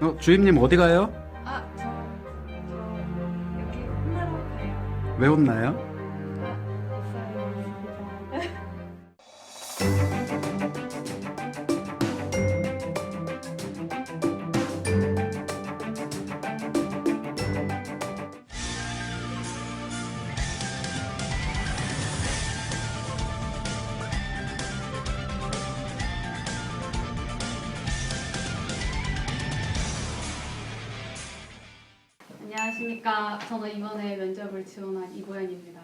어, 주임님 어디 가요? 아, 저, 저 여기 혼나러 가요. 왜 혼나요? 안녕하십니까. 저는 이번에 면접을 지원한 이보연입니다.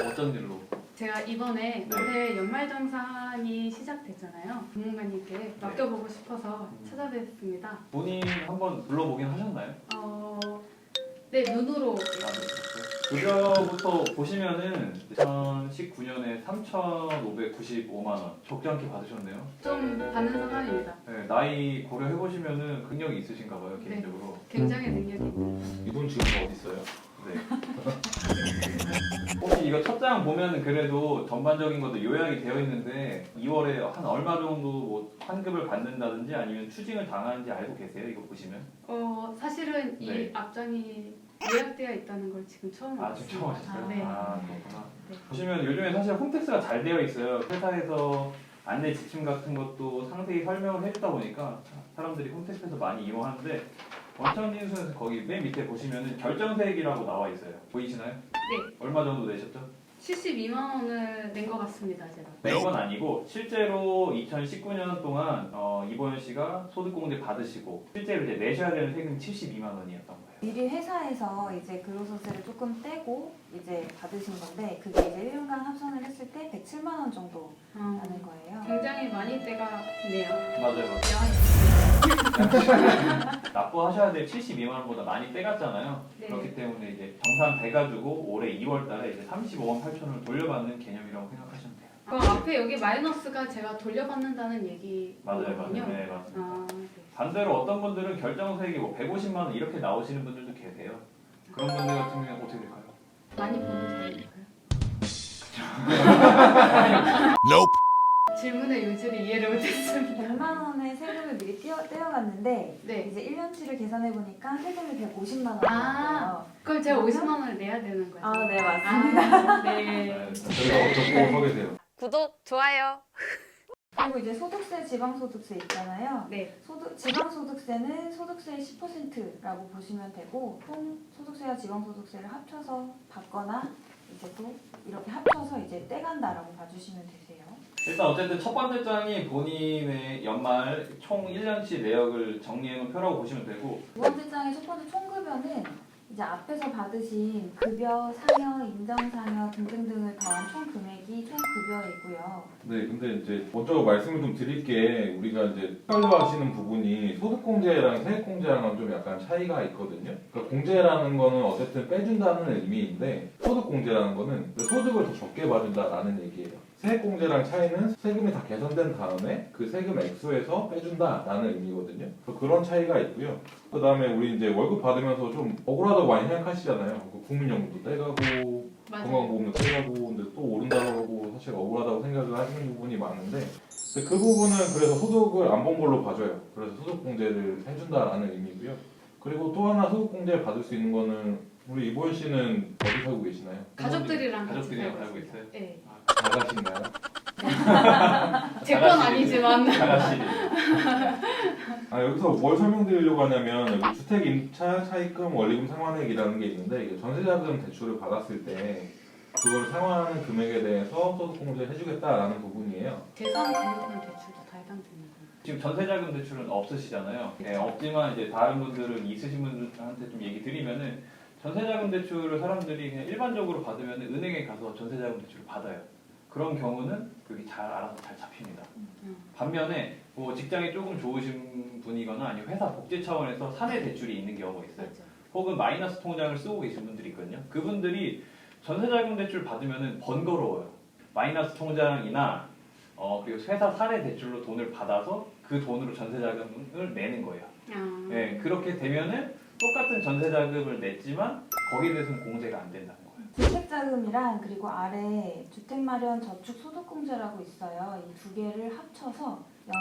어쩐 일로? 제가 이번에 네. 올해 연말정산이 시작됐잖아요. 전문가님께 맡겨보고 싶어서 음. 찾아뵙습니다. 본인 한번 불러보긴 하셨나요? 어, 네, 눈으로 급여부터 보시면은 2019년에 3,595만 원 적지 않게 받으셨네요. 좀 받는 상황입니다. 네, 나이 고려해 보시면은 근력이 있으신가 봐요 네. 개인적으로. 굉장히 능력이 있는 지금 어디 있어요? 네. 혹시 이거 첫 장 보면은 그래도 전반적인 것도 요약이 되어 있는데 2월에 한 얼마 정도 뭐 환급을 받는다든지 아니면 추징을 당하는지 알고 계세요? 이거 보시면? 어, 사실은 이 네. 앞장이 예약되어 있다는 걸 지금 처음 아 지금 처음. 하셨어요? 네. 아 그렇구나. 네. 보시면 요즘에 사실 홈택스가 잘 되어 있어요. 회사에서 안내 지침 같은 것도 상세히 설명을 해주다 보니까 사람들이 홈택스에서 많이 이용하는데 원천진수에서 거기 맨 밑에 보시면은 결정세액이라고 나와 있어요. 보이시나요? 네, 얼마 정도 내셨죠? 72만 원을 낸 것 같습니다, 제가. 낸건 아니고 실제로 2019년 동안 어, 이보연 씨가 소득공제 받으시고 실제로 이제 내셔야 되는 세금이 72만 원이었던 거예요. 미리 회사에서 이제 근로소득세를 조금 떼고 이제 받으신 건데 그게 이제 1년간 합산을 했을 때 107만 원 정도 어, 나는 거예요. 굉장히 많이 때가 네요. 맞아요. 맞아요. 납부하셔야 될 72만 원보다 많이 떼갔잖아요. 네. 그렇기 때문에 이제 정산돼가지고 올해 2월달에 이제 35만 8천을 돌려받는 개념이라고 생각하시면 돼요. 그럼 앞에 여기 마이너스가 제가 돌려받는다는 얘기거든요. 맞아요, 맞아요. 네, 맞습니다. 아, 네. 반대로 어떤 분들은 결정세액이 뭐 150만 원 이렇게 나오시는 분들도 계세요. 그런 분들 같은 경우는 어떻게 될까요? 많이 버는 사람일까요? 질문의 요지를 이해를 못했습니다. 100만 원의 세금을 미리 떼어, 떼어갔는데 네. 이제 1년치를 계산해 보니까 세금이 150만 원 아. 그럼 제가 50만 원을 내야 되는 거죠? 아, 네 맞습니다. 아, 네. 네. 저희가 어떻게 서 계세요? 구독, 좋아요. 그리고 이제 소득세, 지방소득세 있잖아요. 네. 소득, 지방소득세는 소득세의 10%라고 보시면 되고 총 소득세와 지방소득세를 합쳐서 받거나 이제 또 이렇게 합쳐서 이제 떼간다라고 봐주시면 되세요. 일단 어쨌든 첫 번째 장이 본인의 연말 총 1년치 내역을 정리해놓은 표라고 보시면 되고 두 번째 장의 첫 번째 총급여는 이제 앞에서 받으신 급여, 상여, 인정상여 등등등을 더한 총 금액이 총 급여이고요. 네, 근데 이제 먼저 말씀을 좀 드릴 게 우리가 이제 헷갈려하시는 부분이 소득공제랑 세액공제랑은 좀 약간 차이가 있거든요. 그러니까 공제라는 거는 어쨌든 빼준다는 의미인데 소득공제라는 거는 소득을 더 적게 받는다라는 얘기예요. 세액공제랑 차이는 세금이 다 계산된 다음에 그 세금 액수에서 빼준다라는 의미거든요. 그런 차이가 있고요. 그 다음에 우리 이제 월급 받으면서 좀 억울하다고 많이 생각하시잖아요. 그 국민연금도 떼가고 맞아요. 건강보험도 떼가고 근데 또 오른다고 하고 사실 억울하다고 생각을 하시는 부분이 많은데 근데 그 부분은 그래서 소득을 안 본 걸로 봐줘요. 그래서 소득공제를 해준다라는 의미고요. 그리고 또 하나 소득공제 받을 수 있는 거는 우리 이보현 씨는 어디 살고 계시나요? 가족들이랑 같이 가족들이랑 살고 있어요? 네. 자가신가요? 제건 아니지만. 자가씨 아 여기서 뭘 설명드리려고 하냐면 여기 주택 임차 차입금 원리금 상환액이라는 게 있는데 이게 전세자금 대출을 받았을 때 그걸 상환하는 금액에 대해서 소득공제를 해주겠다라는 부분이에요. 재산 금융권 대출도 다 해당되는 거예요. 지금 전세자금 대출은 없으시잖아요. 네, 없지만 이제 다른 분들은 있으신 분들한테 좀 얘기 드리면은 전세자금 대출을 사람들이 그냥 일반적으로 받으면 은행에 가서 전세자금 대출을 받아요. 그런 경우는 그게 잘 알아서 잘 잡힙니다. 음. 반면에 뭐 직장이 조금 좋으신 분이거나 아니면 회사 복지 차원에서 사내 대출이 있는 경우가 있어요. 혹은 마이너스 통장을 쓰고 계신 분들이 있거든요. 그분들이 전세자금 대출 받으면은 번거로워요. 마이너스 통장이나 어 그리고 회사 사례 대출로 돈을 받아서 그 돈으로 전세자금을 내는 거예요. 아, 네, 그렇게 되면은 똑같은 전세자금을 냈지만 거기에 대해서는 공제가 안 된다는 거예요. 주택자금이랑 그리고 아래 주택마련 저축소득공제라고 있어요. 이 두 개를 합쳐서 연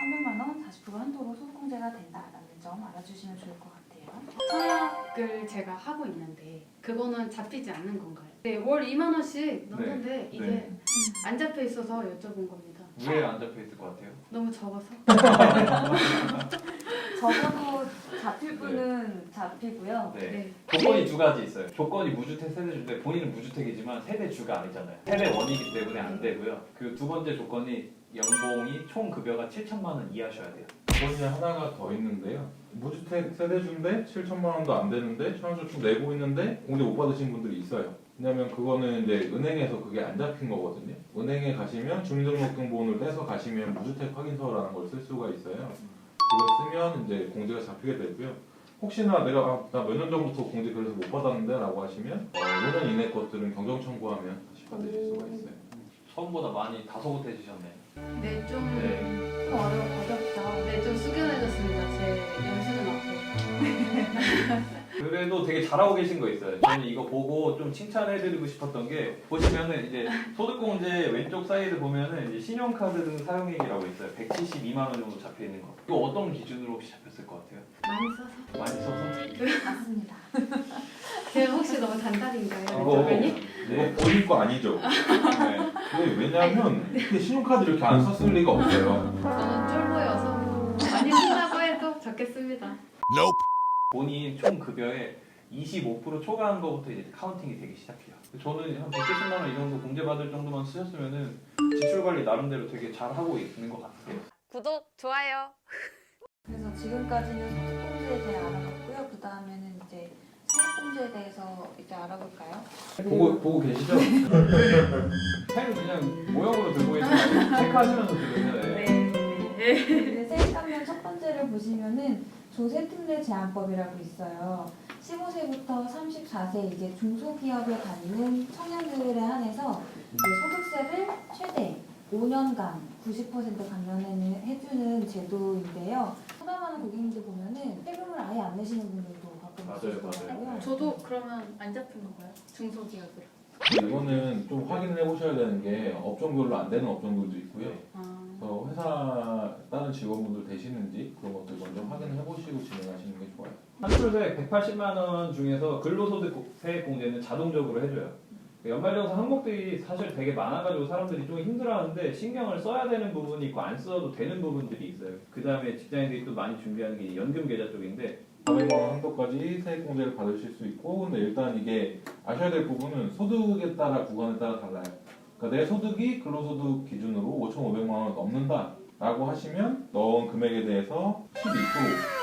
300만 원 40% 한도로 소득공제가 된다라는 점 알아주시면 좋을 것 같아요. 청약을 제가 하고 있는데 그거는 잡히지 않는 건가요? 네, 월 2만 원씩 넣는데 이게 네. 안 잡혀 있어서 여쭤본 겁니다. 왜 안 잡혀 있을 것 같아요? 너무 적어서. 적어도 잡힐 분은 잡히고요. 네. 네. 조건이 두 가지 있어요. 조건이 무주택 세대주인데 본인은 무주택이지만 세대주가 아니잖아요. 세대원이기 때문에 안 되고요. 그 두 번째 조건이 연봉이 총 급여가 7천만 원 이하셔야 돼요. 조건이 하나가 더 있는데요. 무주택 세대주인데 7천만 원도 안 되는데 청약저축 내고 있는데 공제 못 받으신 분들이 있어요. 왜냐면 그거는 이제 은행에서 그게 안 잡힌 거거든요. 은행에 가시면 주민등록등본을 떼서 가시면 무주택 확인서라는 걸 쓸 수가 있어요. 그걸 쓰면 이제 공제가 잡히게 되고요. 혹시나 내가 아, 나몇 년 전부터 공제 그래서 못 받았는데 라고 하시면 어, 5년 이내 것들은 경정 청구하면 다시 받으실 수가 있어요. 처음보다 많이 다소곳해지셨네요. 네, 좀, 좀 어려워 어렵죠. 네, 좀 숙연해졌습니다. 제 연수는 앞에. 그래도 되게 잘하고 계신 거 있어요. 저는 이거 보고 좀 칭찬해드리고 싶었던 게 보시면은 이제 소득공제 왼쪽 사이드 보면은 이제 신용카드 등 사용액이라고 있어요. 172만 원 정도 잡혀 있는 거. 이거 어떤 기준으로 혹시 잡혔을 것 같아요? 많이 써서. 많이 써서? 맞습니다. 제가 혹시 너무 단단인가요? 이거- 왼쪽면이? 네. 이거 본인 거 아니죠? 네. 네, 왜냐하면 이렇게 신용카드 이렇게 안 썼을 리가 없어요. 저는 쫄보여서 많이 쓴다고 해도 적겠습니다. 본인 총 급여의 25% 초과한 거부터 이제 카운팅이 되기 시작해요. 저는 한 170만 원 이 정도 공제받을 정도만 쓰셨으면은 지출 관리 나름대로 되게 잘 하고 있는 것 같아요. 구독, 좋아요. 그래서 지금까지는 소득공제에 대해 알아봤고요. 그 다음에는 이제 세액공제에 대해서 이제 알아볼까요? 보고 보고 계시죠? 펜 그냥 모형으로 들고 계시면 체크하시면서 들으세요. 네. 네, 세액 감면 첫 번째를 보시면은 조세특례 제한법이라고 있어요. 15세부터 34세 이제 중소기업에 다니는 청년들에 한해서 이제 소득세를 최대 5년간 90% 감면을 해주는 제도인데요. 부담하는 고객님들 보면은 세금을 아예 안 내시는 분들도 가끔 맞아요. 맞아요. 저도 그러면 안 잡힌 건가요? 중소기업으로. 이거는 좀 확인을 해보셔야 되는 게 업종별로 안 되는 업종들도 있고요. 아, 그래서 회사 다른 직원분들 되시는지 그런 것들 먼저 확인을 해보시고 진행하시는 게 좋아요. 한출세 180만 원 중에서 근로소득 세액 공제는 자동적으로 해줘요. 연말정산 항목들이 사실 되게 많아가지고 사람들이 좀 힘들어하는데 신경을 써야 되는 부분이 있고 안 써도 되는 부분들이 있어요. 그 다음에 직장인들이 또 많이 준비하는 게 연금 계좌 쪽인데 400만 원 한도까지 세액 공제를 받으실 수 있고 근데 일단 이게 아셔야 될 부분은 소득에 따라 구간에 따라 달라요. 그러니까 내 소득이 근로소득 기준으로 5,500만 원 넘는다 라고 하시면 넣은 금액에 대해서 12%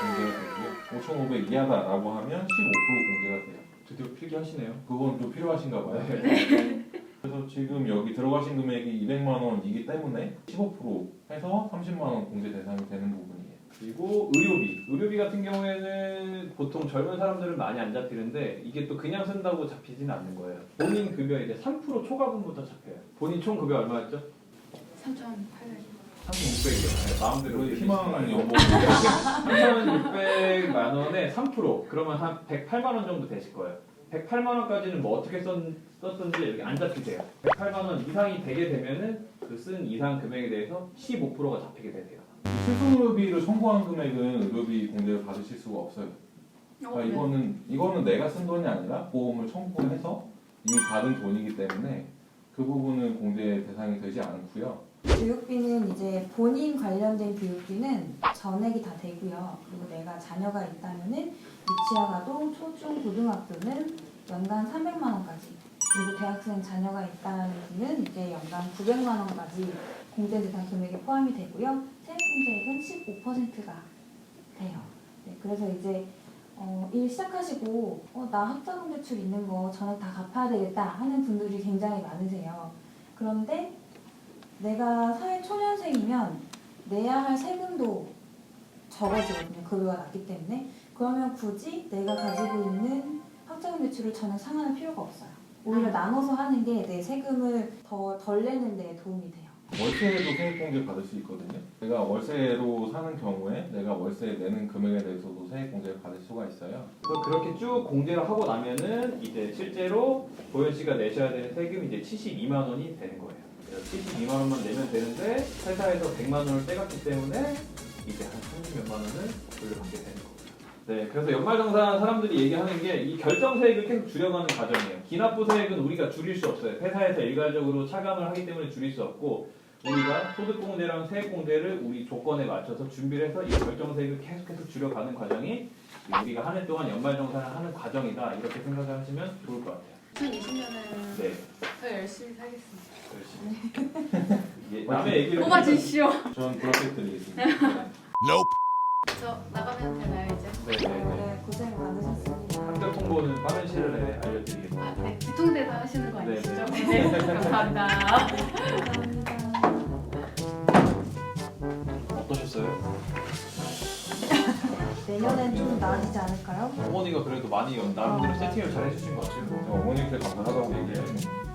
공제가 되고요. 5,500 이하다라고 하면 15% 공제가 돼요. 드디어 필기하시네요. 그건 좀 필요하신가 봐요. 네. 그래서 지금 여기 들어가신 금액이 200만 원이기 때문에 15% 해서 30만 원 공제 대상이 되는 부분이에요. 그리고 의료비. 의료비 같은 경우에는 보통 젊은 사람들은 많이 안 잡히는데 이게 또 그냥 쓴다고 잡히진 않는 거예요. 본인 급여 이제 3% 초과분부터 잡혀요. 본인 총 급여 얼마였죠? 3,800. 3,600이요. 네, 마음대로 그리고 이렇게 희망 쓰시면 연봉 3,600만 원에 3% 그러면 한 108만 원 정도 되실 거예요. 108만 원까지는 뭐 어떻게 썼, 썼든지 여기 안 잡히세요. 108만 원 이상이 되게 되면은 그 쓴 이상 금액에 대해서 15%가 잡히게 되세요. 실손의료비를 청구한 금액은 의료비 공제를 받으실 수가 없어요. 그러니까 이거는 이거는 내가 쓴 돈이 아니라 보험을 청구해서 이미 받은 돈이기 때문에 그 부분은 공제 대상이 되지 않고요. 교육비는 이제 본인 관련된 교육비는 전액이 다 되고요. 그리고 내가 자녀가 있다면은 유치원 아동, 초중, 고등학교는 연간 300만 원까지. 그리고 대학생 자녀가 있다면은 이제 연간 900만 원까지 공제 대상 금액에 포함이 되고요. 세액 공제액은 15%가 돼요. 네, 그래서 이제 어, 일 시작하시고 어, 나 학자금 대출 있는 거 전액 다 갚아야 되겠다 하는 분들이 굉장히 많으세요. 그런데 내가 사회 초년생이면 내야 할 세금도 적어지거든요. 급여가 낮기 때문에. 그러면 굳이 내가 가지고 있는 학자금 대출을 전혀 상환할 필요가 없어요. 오히려 나눠서 하는 게 내 세금을 더 덜 내는 데 도움이 돼요. 월세도 세액공제 받을 수 있거든요. 내가 월세로 사는 경우에 내가 월세 내는 금액에 대해서도 세액공제를 받을 수가 있어요. 그렇게 쭉 공제를 하고 나면은 이제 실제로 도현 씨가 내셔야 되는 세금이 이제 72만 원이 되는 거예요. 그래서 72만 원만 내면 되는데 회사에서 100만 원을 떼갔기 때문에 이제 한 30몇만 원을 돌려받게 되는 거예요. 네, 그래서 연말정산 사람들이 얘기하는 게 이 결정세액을 계속 줄여가는 과정이에요. 기납부세액은 우리가 줄일 수 없어요. 회사에서 일괄적으로 차감을 하기 때문에 줄일 수 없고 우리가 소득공제랑 세액공제를 우리 조건에 맞춰서 준비를 해서 이 결정세액을 계속해서 줄여가는 과정이 우리가 한 해 동안 연말정산을 하는 과정이다 이렇게 생각을 하시면 좋을 것 같아요. 2020년에는 네, 더 열심히 살겠습니다. 열심히. 예, 남의 얘기를 뽑아주시오. 전 그렇게 드리겠습니다. 저 나가면 되나요 이제? 네, 네, 네. 네, 고생 많으셨습니다. 합격 통보는 빠른 시일 내에 알려드리겠습니다. 아, 네. 뒤통대도 하시는 거 네, 아니시죠? 네. 네. 감사합니다. 아지지 않을까요? 어머니가 그래도 많이 나름대로 세팅을 잘 해주신 것 같아요. 어머니한테 감사하다고 얘기해요.